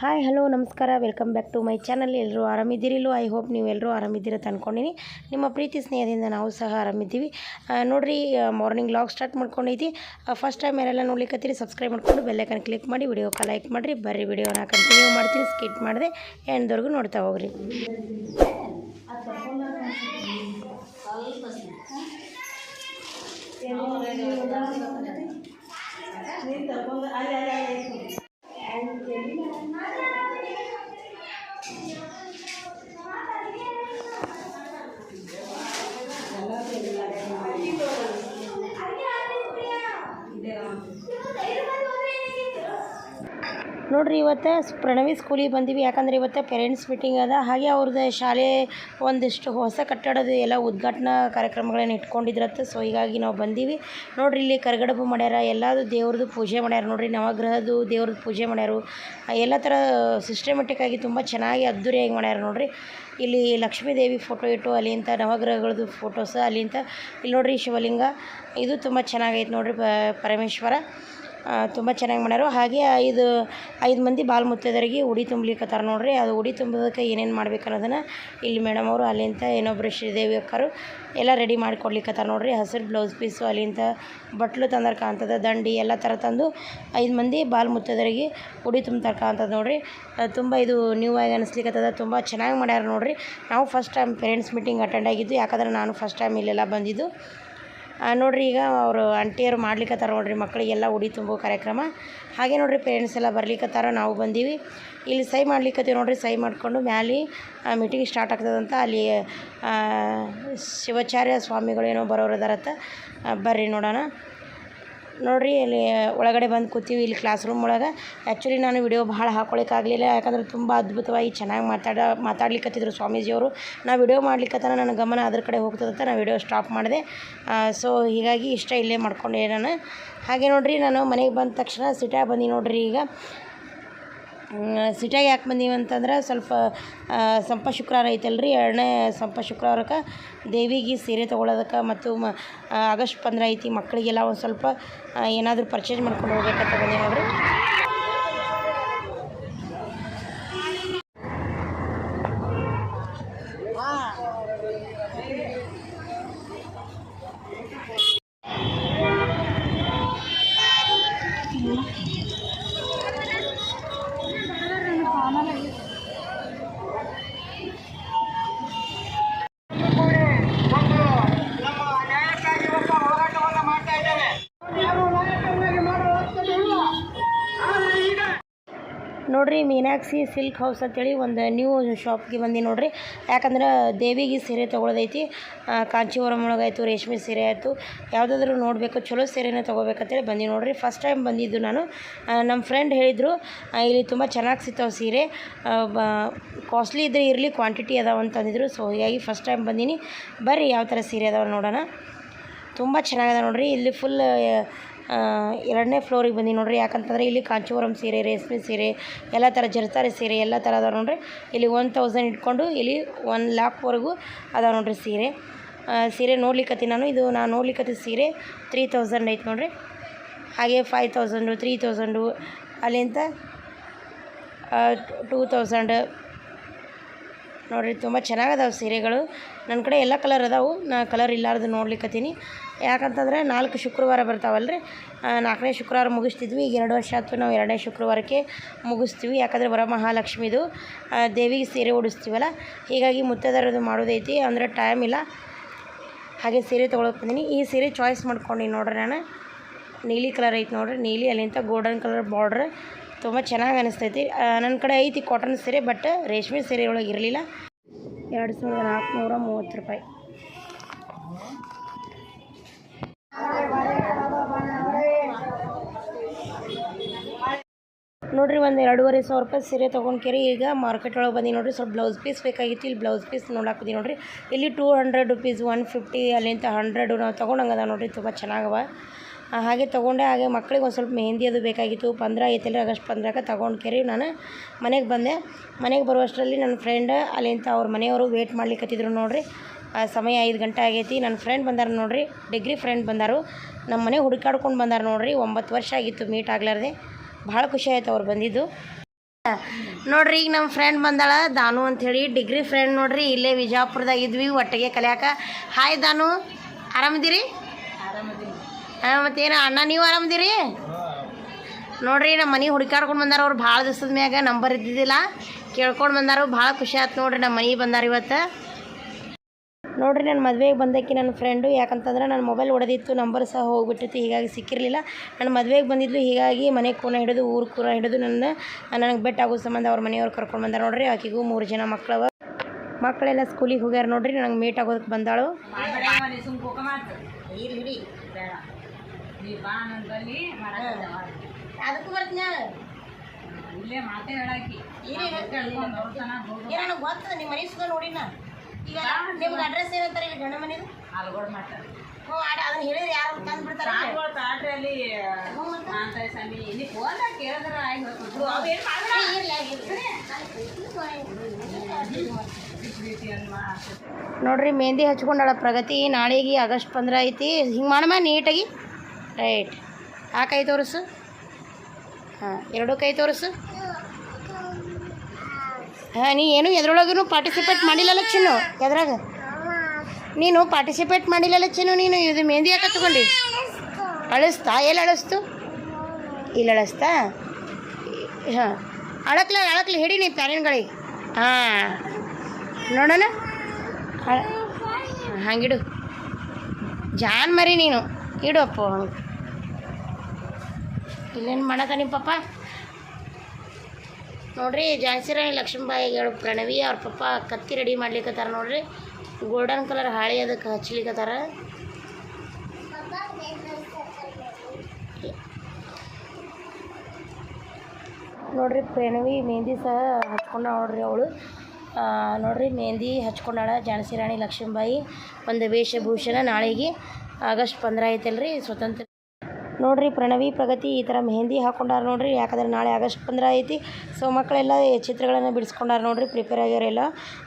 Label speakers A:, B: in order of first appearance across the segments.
A: Hi hello ನಮಸ್ಕಾರ. Welcome back to my channel ಎಲ್ಲರೂ ಆರಾಮಿದ್ದೀರಿಲ್ಲೋ ಐ ಹೋಪ್ ನೀವು ಎಲ್ಲರೂ ಆರಾಮಿದ್ದೀರ ಅಂದ್ಕೊಂಡಿನಿ ನಿಮ್ಮ ಪ್ರೀತಿ, ಸ್ನೇಹದಿಂದ ನಾವು ಸಹ ಆರಾಮಿದ್ದೀವಿ. ನೋಡಿರಿ ಮಾರ್ನಿಂಗ್ ಲಾಗ್ ಸ್ಟಾರ್ಟ್ ಮಾಡ್ಕೊಂಡೈತಿ ಫಸ್ಟ್ ಟೈಮ್ ಯಾರೆಲ್ಲ ನೋಡ್ಲಿಕ್ಕತ್ತೀರಿ ಸಬ್ಸ್ಕ್ರೈಬ್ ಮಾಡ್ಕೊಂಡು ಬೆಲ್ಲೈಕನ್ ಕ್ಲಿಕ್ ಮಾಡಿ ವಿಡಿಯೋಕ್ಕೆ ಲೈಕ್ ಮಾಡಿರಿ. ಬರ್ರಿ ವಿಡಿಯೋನ ಕಂಟಿನ್ಯೂ ಮಾಡ್ತೀನಿ. ಸ್ಕಿಟ್ ಮಾಡಿದೆ, ಎಂಡ್ವರೆಗೂ ನೋಡ್ತಾ ಹೋಗ್ರಿ. Mother. ನೋಡ್ರಿ, ಇವತ್ತು ಪ್ರಣವಿ ಸ್ಕೂಲಿಗೆ ಬಂದೀವಿ. ಯಾಕಂದ್ರೆ ಇವತ್ತು ಪೇರೆಂಟ್ಸ್ ಮೀಟಿಂಗ್ ಅದ. ಹಾಗೆ ಅವ್ರದ್ದು ಶಾಲೆ ಒಂದಿಷ್ಟು ಹೊಸ ಕಟ್ಟಡದ ಎಲ್ಲ ಉದ್ಘಾಟನಾ ಕಾರ್ಯಕ್ರಮಗಳನ್ನು ಇಟ್ಕೊಂಡಿದ್ರತ್ತ ಸೊ ಹೀಗಾಗಿ ನಾವು ಬಂದೀವಿ. ನೋಡ್ರಿ, ಇಲ್ಲಿ ಕರಗಡಬು ಮಾಡ್ಯಾರ. ಎಲ್ಲದು ದೇವ್ರದ್ದು ಪೂಜೆ ಮಾಡ್ಯಾರ. ನೋಡ್ರಿ, ನವಗ್ರಹದ್ದು ದೇವ್ರದ್ದು ಪೂಜೆ ಮಾಡ್ಯಾರು. ಎಲ್ಲ ಥರ ಸಿಸ್ಟಮೆಟಿಕ್ಕಾಗಿ ತುಂಬ ಚೆನ್ನಾಗಿ ಅದ್ದೂರಿಯಾಗಿ ಮಾಡ್ಯಾರ ನೋಡ್ರಿ. ಇಲ್ಲಿ ಲಕ್ಷ್ಮೀ ದೇವಿ ಫೋಟೋ ಇಟ್ಟು ಅಲ್ಲಿಂದ ನವಗ್ರಹಗಳದ್ದು ಫೋಟೋಸ್ ಅಲ್ಲಿಂದ ಇಲ್ಲಿ ನೋಡ್ರಿ, ಶಿವಲಿಂಗ. ಇದು ತುಂಬ ಚೆನ್ನಾಗೈತೆ ನೋಡ್ರಿ ಪರಮೇಶ್ವರ. ತುಂಬ ಚೆನ್ನಾಗಿ ಮಾಡ್ಯಾರು. ಹಾಗೆ ಐದು ಐದು ಮಂದಿ ಬಾಲ್ ಮುತ್ತೈದರಿಗೆ ಉಡಿ ತುಂಬ್ಲಿಕತ್ತಾರ ನೋಡ್ರಿ. ಅದು ಉಡಿ ತುಂಬೋದಕ್ಕೆ ಏನೇನು ಮಾಡ್ಬೇಕು ಅನ್ನೋದನ್ನು ಇಲ್ಲಿ ಮೇಡಮ್ ಅವರು ಅಲ್ಲಿಂದ ಇನ್ನೊಬ್ಬರು ಶ್ರೀದೇವಿ ಅಕ್ಕರು ಎಲ್ಲ ರೆಡಿ ಮಾಡಿಕೊಡ್ಲಿಕ್ಕತ್ತಾರ ನೋಡ್ರಿ. ಹಸಿರು ಬ್ಲೌಸ್ ಪೀಸು ಅಲ್ಲಿಂದ ಬಟ್ಲು ತಂದರ್ ಕಾಣ್ತದ. ದಂಡಿ ಎಲ್ಲ ಥರ ತಂದು ಐದು ಮಂದಿ ಬಾಲ್ ಮುತ್ತೈದರಿಗೆ ಉಡಿ ತುಂಬ್ತಾರ ಕಾಣ್ತದ ನೋಡ್ರಿ. ತುಂಬ ಇದು ನ್ಯೂ ಆಗಿ ಅನಿಸ್ಲಿಕ್ಕತ್ತದ ತುಂಬ ಚೆನ್ನಾಗಿ ಮಾಡ್ಯಾರ ನೋಡ್ರಿ. ನಾವು first time parents meeting attend ಆಗಿದ್ದು, ಯಾಕಂದ್ರೆ ನಾನು ಫಸ್ಟ್ ಟೈಮ್ ಇಲ್ಲೆಲ್ಲ ಬಂದಿದ್ದು. ನೋಡ್ರಿ ಈಗ ಅವರು ಆಂಟಿಯರು ಮಾಡ್ಲಿಕ್ಕತ್ತಾರ ನೋಡಿರಿ ಮಕ್ಕಳಿಗೆಲ್ಲ ಉಡಿ ತುಂಬೋ ಕಾರ್ಯಕ್ರಮ. ಹಾಗೆ ನೋಡಿರಿ ಪೇರೆಂಟ್ಸ್ ಎಲ್ಲ ಬರ್ಲಿಕ್ಕತ್ತಾರ ನಾವು ಬಂದೀವಿ. ಇಲ್ಲಿ ಸೈ ಮಾಡ್ಲಿಕ್ಕತ್ತೀವಿ ನೋಡ್ರಿ ಸೈ ಮಾಡಿಕೊಂಡು ಮ್ಯಾಲೆ ಮೀಟಿಂಗ್ ಸ್ಟಾರ್ಟ್ ಆಗ್ತದಂತ ಅಲ್ಲಿ ಶಿವಾಚಾರ್ಯ ಸ್ವಾಮಿಗಳೇನೋ ಬರೋರು ಅದಾರತ್ತ. ಬರ್ರಿ ನೋಡೋಣ. ನೋಡ್ರಿ, ಇಲ್ಲಿ ಒಳಗಡೆ ಬಂದು ಕೂತೀವಿ, ಇಲ್ಲಿ ಕ್ಲಾಸ್ ರೂಮ್ ಒಳಗೆ. ಆ್ಯಕ್ಚುಲಿ ನಾನು ವಿಡಿಯೋ ಭಾಳ ಹಾಕೊಳಕ್ಕಾಗಲಿಲ್ಲ, ಯಾಕಂದ್ರೆ ತುಂಬ ಅದ್ಭುತವಾಗಿ ಚೆನ್ನಾಗಿ ಮಾತಾಡ ಮಾತಾಡ್ಲಿಕ್ಕತ್ತಿದ್ರು ಸ್ವಾಮೀಜಿಯವರು. ನಾ ವಿಡಿಯೋ ಮಾಡ್ಲಿಕ್ಕತ್ತಾನ ನನ್ನ ಗಮನ ಅದ್ರ ಕಡೆ ಹೋಗ್ತದಂತ ನಾನು ವಿಡಿಯೋ ಸ್ಟಾಪ್ ಮಾಡಿದೆ. ಸೊ ಹೀಗಾಗಿ ಇಷ್ಟ ಇಲ್ಲೇ ಮಾಡ್ಕೊಂಡೆ ನಾನು. ಹಾಗೆ ನೋಡಿರಿ, ನಾನು ಮನೆಗೆ ಬಂದ ತಕ್ಷಣ ಸಿಟ್ಯಾಗ ಬಂದು ನೋಡಿರಿ ಈಗ. ಸಿಟ್ಯಾಗ ಯಾಕೆ ಬಂದೀವಿ ಅಂತಂದ್ರೆ ಸ್ವಲ್ಪ ಸಂಪ ಶುಕ್ರವಾರ ಐತಲ್ರಿ, ಎರಡನೇ ಸಂಪ ಶುಕ್ರವಾರಕ್ಕೆ ದೇವಿಗೆ ಸೀರೆ ತೊಗೊಳೋದಕ್ಕೆ ಮತ್ತು ಮ ಆಗಸ್ಟ್ ಪಂದ್ರ ಐತಿ ಮಕ್ಕಳಿಗೆಲ್ಲ ಒಂದು ಸ್ವಲ್ಪ ಏನಾದರೂ ಪರ್ಚೇಸ್ ಮಾಡ್ಕೊಂಡು ಹೋಗ್ಬೇಕಂತ ಬಂದೀವಿ ನೋಡ್ರಿ ನೋಡ್ರಿ, ಮೀನಾಕ್ಷಿ ಸಿಲ್ಕ್ ಹೌಸ್ ಅಂತೇಳಿ ಒಂದು ನ್ಯೂ ಶಾಪ್ಗೆ ಬಂದು ನೋಡ್ರಿ. ಯಾಕಂದ್ರೆ ದೇವಿಗೆ ಸೀರೆ ತೊಗೊಳೋದೈತಿ ಕಾಂಚಿವರಂ ಒಳಗಾಯ್ತು ರೇಷ್ಮೆ ಸೀರೆ ಆಯಿತು, ಯಾವುದಾದ್ರೂ ನೋಡಬೇಕು, ಚಲೋ ಸೀರೆನೇ ತೊಗೋಬೇಕಂತೇಳಿ ಬಂದು ನೋಡ್ರಿ. ಫಸ್ಟ್ ಟೈಮ್ ಬಂದಿದ್ದು ನಾನು. ನಮ್ಮ ಫ್ರೆಂಡ್ ಹೇಳಿದರು ಇಲ್ಲಿ ತುಂಬ ಚೆನ್ನಾಗಿ ಸಿಗ್ತಾವೆ ಸೀರೆ ಕಾಸ್ಟ್ಲಿ ಇದ್ರೆ ಇರಲಿ ಕ್ವಾಂಟಿಟಿ ಅದಾವ ಅಂತಂದಿದ್ರು ಸೊ ಹೀಗಾಗಿ ಫಸ್ಟ್ ಟೈಮ್ ಬಂದೀನಿ. ಬರ್ರಿ, ಯಾವ ಥರ ಸೀರೆ ಅದಾವ ನೋಡೋಣ. ತುಂಬ ಚೆನ್ನಾಗಿದೆ ನೋಡ್ರಿ. ಇಲ್ಲಿ ಫುಲ್ ಎರಡನೇ ಫ್ಲೋರಿಗೆ ಬಂದು ನೋಡ್ರಿ. ಯಾಕಂತಂದ್ರೆ ಇಲ್ಲಿ ಕಾಂಚೀವರಂ ಸೀರೆ ರೇಷ್ಮೆ ಸೀರೆ, ಎಲ್ಲ ಥರ ಜರ್ತಾರೆ ಸೀರೆ ಎಲ್ಲ ಥರ ಅದಾವೆ ನೋಡ್ರಿ. ಇಲ್ಲಿ ಒನ್ ತೌಸಂಡ್ ಇಟ್ಕೊಂಡು ಇಲ್ಲಿ ಒನ್ ಲ್ಯಾಕ್ವರೆಗೂ ಅದಾವೆ ನೋಡ್ರಿ ಸೀರೆ. ಸೀರೆ ನೋಡ್ಲಿಕ್ಕತ್ತಿ ನಾನು. ಇದು ನಾನು ನೋಡ್ಲಿಕ್ಕತ್ತಿ ಸೀರೆ ತ್ರೀ ತೌಸಂಡ್ ಐತೆ ನೋಡ್ರಿ. ಹಾಗೆ ಫೈವ್ ತೌಸಂಡು ತ್ರೀ ತೌಸಂಡು ಅಲ್ಲಿಂದ ಟೂ ತೌಸಂಡ್ ನೋಡಿರಿ, ತುಂಬ ಚೆನ್ನಾಗದಾವೆ ಸೀರೆಗಳು. ನನ್ನ ಕಡೆ ಎಲ್ಲ ಕಲರ್ ಅದಾವೆ. ನಾ ಕಲರ್ ಇಲ್ಲಾರ್ದು ನೋಡ್ಲಿಕ್ಕತ್ತೀನಿ ಯಾಕಂತಂದರೆ ನಾಲ್ಕು ಶುಕ್ರವಾರ ಬರ್ತಾವಲ್ರಿ. ರೀ ನಾಲ್ಕನೇ ಶುಕ್ರವಾರ ಮುಗಿಸ್ತಿದ್ವಿ. ಈಗ ಎರಡು ವರ್ಷ ಆಯ್ತು ನಾವು ಎರಡನೇ ಶುಕ್ರವಾರಕ್ಕೆ ಮುಗಿಸ್ತೀವಿ. ಯಾಕಂದರೆ ವರಮಹಾಲಕ್ಷ್ಮಿದು ದೇವಿಗೆ ಸೀರೆ ಉಡಿಸ್ತೀವಲ್ಲ, ಹೀಗಾಗಿ ಮುತ್ತದರದು ಮಾಡೋದೈತಿ. ಅಂದರೆ ಟೈಮ್ ಇಲ್ಲ. ಹಾಗೆ ಸೀರೆ ತೊಗೊಳಕ್ಕೆ ಬಂದೀನಿ. ಈ ಸೀರೆ ಚಾಯ್ಸ್ ಮಾಡ್ಕೊಂಡು ನೋಡ್ರಿ ನಾನು. ನೀಲಿ ಕಲರ್ ಐತೆ ನೋಡ್ರಿ. ನೀಲಿ ಅಲ್ಲಿಂದ ಗೋಲ್ಡನ್ ಕಲರ್ ಬಾರ್ಡ್ರ್ ತುಂಬ ಚೆನ್ನಾಗಿ ಅನಿಸ್ತೈತಿ. ನನ್ನ ಕಡೆ ಐತಿ ಕಾಟನ್ ಸೀರೆ ಬಟ್ ರೇಷ್ಮೆ ಸೀರೆ ಒಳಗೆ ಇರಲಿಲ್ಲ. ಎರಡು ಸಾವಿರದ ನಾಲ್ಕುನೂರ ಮೂವತ್ತು ರೂಪಾಯಿ. ನೋಡ್ರಿ, ಒಂದು ಎರಡೂವರೆ ಸಾವಿರ ರೂಪಾಯಿ ಸೀರೆ ತೊಗೊಂಡ್ಕೇರಿ. ಈಗ ಮಾರ್ಕೆಟ್ ಒಳಗೆ ಬಂದು ನೋಡಿರಿ, ಸ್ವಲ್ಪ ಬ್ಲೌಸ್ ಪೀಸ್ ಬೇಕಾಗಿತ್ತು. ಇಲ್ಲಿ ಬ್ಲೌಸ್ ಪೀಸ್ ನೋಡಕ್ಕೆ ನೋಡಿರಿ. ಇಲ್ಲಿ two hundred rupees one fifty ಅಲ್ಲಿಂದ ಹಂಡ್ರೆಡು ನಾವು ತೊಗೊಂಡಂಗದ ನೋಡ್ರಿ. ತುಂಬ ಚೆನ್ನಾಗವ ಹಾಗೆ ತೊಗೊಂಡೆ. ಹಾಗೆ ಮಕ್ಳಿಗೆ ಒಂದು ಸ್ವಲ್ಪ ಮೆಹಂದಿ ಅದು ಬೇಕಾಗಿತ್ತು. ಪಂದ್ರ ಐತಲ್ಲ ಆಗಸ್ಟ್ ಪಂದ್ರಕ್ಕೆ ತೊಗೊಂಡ್ಕೇರಿ ನಾನು ಮನೆಗೆ ಬಂದೆ. ಮನೆಗೆ ಬರುವಷ್ಟರಲ್ಲಿ ನನ್ನ ಫ್ರೆಂಡ್ ಅಲ್ಲಿಂತ ಅವ್ರ ಮನೆಯವರು ವೇಟ್ ಮಾಡ್ಲಿಕ್ಕತ್ತಿದ್ರು ನೋಡಿರಿ. ಆ, ಸಮಯ ಐದು ಗಂಟೆ ಆಗೈತಿ. ನನ್ನ ಫ್ರೆಂಡ್ ಬಂದಾರ ನೋಡಿರಿ. ಡಿಗ್ರಿ ಫ್ರೆಂಡ್ ಬಂದಾರು. ನಮ್ಮ ಮನೆ ಹುಡುಕಾಡ್ಕೊಂಡು ಬಂದಾರ ನೋಡ್ರಿ. ಒಂಬತ್ತು ವರ್ಷ ಆಗಿತ್ತು ಮೀಟ್ ಆಗ್ಲಾರ್ದೆ. ಭಾಳ ಖುಷಿ ಆಯ್ತು ಅವ್ರು ಬಂದಿದ್ದು. ನೋಡ್ರಿ ಈಗ ನಮ್ಮ ಫ್ರೆಂಡ್ ಬಂದಾಳ ದಾನು ಅಂಥೇಳಿ ಡಿಗ್ರಿ ಫ್ರೆಂಡ್ ನೋಡ್ರಿ. ಇಲ್ಲೇ ವಿಜಾಪುರದಾಗ ಇದ್ವಿ ಒಟ್ಟಿಗೆ ಕಲಿಯಾಕ. ಹಾಯ್ ದಾನು ಆರಾಮದಿರಿ ಹಾಂ ಮತ್ತೇನು ಅಣ್ಣ ನೀವು ಆರಾಮದಿರಿ? ನೋಡ್ರಿ, ನಮ್ಮ ಮನೆ ಹುಡುಕಾಡ್ಕೊಂಡು ಬಂದಾರ ಅವ್ರು ಭಾಳ ದಿವಸದ ಮ್ಯಾಗ ನಂಬರ್ ಇದ್ದಿದ್ದಿಲ್ಲ. ಕೇಳ್ಕೊಂಡು ಬಂದಾರ ಭಾಳ ಖುಷಿ ಆಯ್ತು ನೋಡ್ರಿ, ನಮ್ಮ ಮನೆಗೆ ಬಂದಾರ ಇವತ್ತು. ನೋಡ್ರಿ ನನ್ನ ಮದುವೆಗೆ ಬಂದಕ್ಕೆ ನನ್ನ ಫ್ರೆಂಡು ಯಾಕಂತಂದ್ರೆ ನನ್ನ ಮೊಬೈಲ್ ಒಡೆದಿತ್ತು ನಂಬರ್ ಸಹ ಹೋಗ್ಬಿಟ್ಟಿತ್ತು, ಹೀಗಾಗಿ ಸಿಕ್ಕಿರಲಿಲ್ಲ. ನನ್ನ ಮದುವೆಗೆ ಬಂದಿದ್ಲು, ಹೀಗಾಗಿ ಮನೆ ಕೂನ ಹಿಡಿದು, ಊರು ಕೂನ ಹಿಡಿದು ನನ್ನ, ನನಗೆ ಬೆಟ್ಟ ಆಗೋ ಸಂಬಂಧ ಅವ್ರ ಮನೆಯವ್ರು ಕರ್ಕೊಂಡು ಬಂದಾರ ನೋಡ್ರಿ, ಆಕೆಗೂ ಮೂರು ಜನ ಮಕ್ಕಳವ ಮಕ್ಕಳೆಲ್ಲ ಸ್ಕೂಲಿಗೆ ಹೋಗ್ಯಾರ ನೋಡ್ರಿ ನನಗೆ ಮೀಟ್ ಆಗೋದಕ್ಕೆ ಬಂದಾಳು. ಅದಕ್ಕೂ ಬರ್ತೀನಿ
B: ಇಲ್ಲೇ ಮಾತೇ ಹೇಳಾಕಿ.
A: ನನಗೆ ಗೊತ್ತದ ನಿಮ್ಮ ಮನೆ ಸುದ ನೋಡಿ ನಾ. ಈಗ ನಿಮ್ಗೆ ಅಡ್ರೆಸ್ ಏನಂತಾರೆ ಇಲ್ಲಿ ಗಂಡ ಮನೆದು?
B: ಆಲ್ಗೋಡ್ ಮಾಡ್ತಾರೆ.
A: ಹ್ಞೂ ಅಡ್- ಅದನ್ನ ಹೇಳಿದ್ರೆ ಯಾರು ತಂದು ಬಿಡ್ತಾರೆ
B: ಸಾರ್ಗಳು ತಾಟ್ರಿ ಅಲ್ಲಿ. ಅಂತ ಸ್ವಾಮಿ ಇಲ್ಲಿ ಫೋನ್ ಕೇಳಿದ್ರ ಆಗಿ ಹೋಗ್ಬಿಟ್ರು ಅವೇನ್
A: ನೋಡ್ರಿ ಮೆಹಂದಿ ಹಚ್ಕೊಂಡಾಳ ಪ್ರಗತಿ ನಾಳೆಗೆ ಆಗಸ್ಟ್ ಪಂದ್ರ ಐತಿ. ಹಿಂಗೆ ಮಾಡಮ್ಮ ನೀಟಾಗಿ. ರೈಟ್ ಆ ಕೈ ತೋರಿಸು ಹಾಂ ಎರಡು ಕೈ ತೋರಿಸು ಹಾಂ ನೀ ಏನು ಎದ್ರೊಳಗೂ ಪಾರ್ಟಿಸಿಪೇಟ್ ಮಾಡಿಲ್ಲಲ್ಲ ಚಿನ್ನು ಎದ್ರಾಗ ನೀನು ಪಾರ್ಟಿಸಿಪೇಟ್ ಮಾಡಿಲ್ಲಲ್ಲ ಚಿನ್ನು ನೀನು ಇದು ಮೆಹಂದಿ ಯಾಕೆ ಹಚ್ಕೊಂಡಿ ಅಳಿಸ್ತಾ ಎಲ್ಲಿ ಅಳಿಸ್ತು ಇಲ್ಲಿ ಅಳಿಸ್ತಾ ಹಾಂ ಅಳಕ್ಲ ಅಳಕ್ಲಿ ಹಿಡಿ ನೀ ಪ್ಯಾರೆನ್ಗಳಿಗೆ ಹಾಂ ನೋಡೋಣ ಹ- ಹಂಗಿಡು ಜಾನ್ ಮರಿ ನೀನು ಇಡು ಅಪ್ಪ ಹಂಗೆ ಇಲ್ಲೇನು ಮಾಡಕ ನಿಮ್ಮ ಪಪ್ಪ ನೋಡ್ರಿ ಝಾನ್ಸಿ ರಾಣಿ ಲಕ್ಷ್ಮೀಬಾಯಿ ಹೇಳು, ಪ್ರಣವಿ ಅವ್ರ ಪಪ್ಪ ಕತ್ತಿ ರೆಡಿ ಮಾಡ್ಲಿಕ್ಕತ್ತಾರ ನೋಡ್ರಿ. ಗೋಲ್ಡನ್ ಕಲರ್ ಹಾಳೆ ಅದಕ್ಕೆ ಹಚ್ಲಿಕ್ಕತ್ತಾರ ನೋಡ್ರಿ, ಪ್ರಣವಿ ಮೆಹಂದಿ ಸಹ ಹಚ್ಕೊಂಡ ನೋಡ್ರಿ ಅವಳು. ನೋಡ್ರಿ ಮೆಹಂದಿ ಹಚ್ಕೊಂಡಾಳ ಜಾನ್ಸಿ ರಾಣಿ ಲಕ್ಷ್ಮೀಬಾಯಿ. ಒಂದು ವೇಷಭೂಷಣ ನಾಳೆಗೆ ಆಗಸ್ಟ್ ಪಂದ್ರ ಐತಲ್ರಿ, ಸ್ವತಂತ್ರ ನೋಡ್ರಿ ಪ್ರಣವಿ, ಪ್ರಗತಿ ಈ ಥರ ಮೆಹಂದಿ ಹಾಕೊಂಡಾರ ನೋಡ್ರಿ. ಯಾಕಂದ್ರೆ ನಾಳೆ ಆಗಸ್ಟ್ ಪಂದ್ರ ಐತಿ. ಸೊ ಮಕ್ಕಳೆಲ್ಲ ಚಿತ್ರಗಳನ್ನು ಬಿಡಿಸ್ಕೊಂಡಾರ ನೋಡ್ರಿ ಪ್ರಿಪೇರ್ ಆಗ್ಯಾರೆಲ್ಲ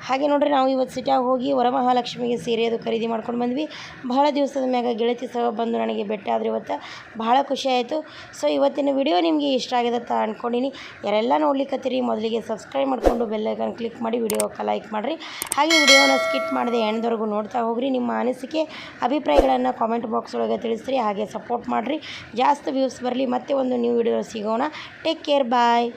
A: ಹಾಗೆ ನೋಡ್ರಿ, ನಾವು ಇವತ್ತು ಸಿಟಿಯಾಗ ಹೋಗಿ ವರಮಹಾಲಕ್ಷ್ಮಿಗೆ ಸೀರೆ ಅದು ಖರೀದಿ ಮಾಡ್ಕೊಂಡು ಬಂದ್ವಿ. ಬಹಳ ದಿವಸದ ಮ್ಯಾಗ ಗೆಳತಿ ಸಹ ಬಂದು ನನಗೆ ಬೆಟ್ಟ ಆದ್ರೆ ಇವತ್ತು. ಬಹಳ ಖುಷಿ ಆಯಿತು. ಸೊ ಇವತ್ತಿನ ವಿಡಿಯೋ ನಿಮಗೆ ಇಷ್ಟ ಆಗಿದೆ ಅಂತ ಅಂದ್ಕೊಂಡಿನಿ ಯಾರೆಲ್ಲ ನೋಡ್ಲಿಕ್ಕತ್ತೀರಿ ಮೊದಲಿಗೆ ಸಬ್ಸ್ಕ್ರೈಬ್ ಮಾಡಿಕೊಂಡು ಬೆಲ್ಲೈಕನ್ ಕ್ಲಿಕ್ ಮಾಡಿ ವಿಡಿಯೋಕ್ಕೆ ಲೈಕ್ ಮಾಡಿರಿ. ಹಾಗೆ ವಿಡಿಯೋನ ಸ್ಕಿಟ್ ಮಾಡಿದೆ ಎಂಡ್ದವರೆಗೂ ನೋಡ್ತಾ ಹೋಗ್ರಿ. ನಿಮ್ಮ ಅನಿಸಿಕೆ, ಅಭಿಪ್ರಾಯಗಳನ್ನು ಕಾಮೆಂಟ್ ಬಾಕ್ಸ್ ಒಳಗೆ ತಿಳಿಸ್ರಿ. ಹಾಗೆ ಸಪೋರ್ಟ್ ಮಾಡಿರಿ. ಜಾಸ್ತಿ ವ್ಯೂಸ್ ಬರಲಿ ಮತ್ತೆ ಒಂದು ನ್ಯೂ ವಿಡಿಯೋ ಸಿಗೋಣ. Take care bye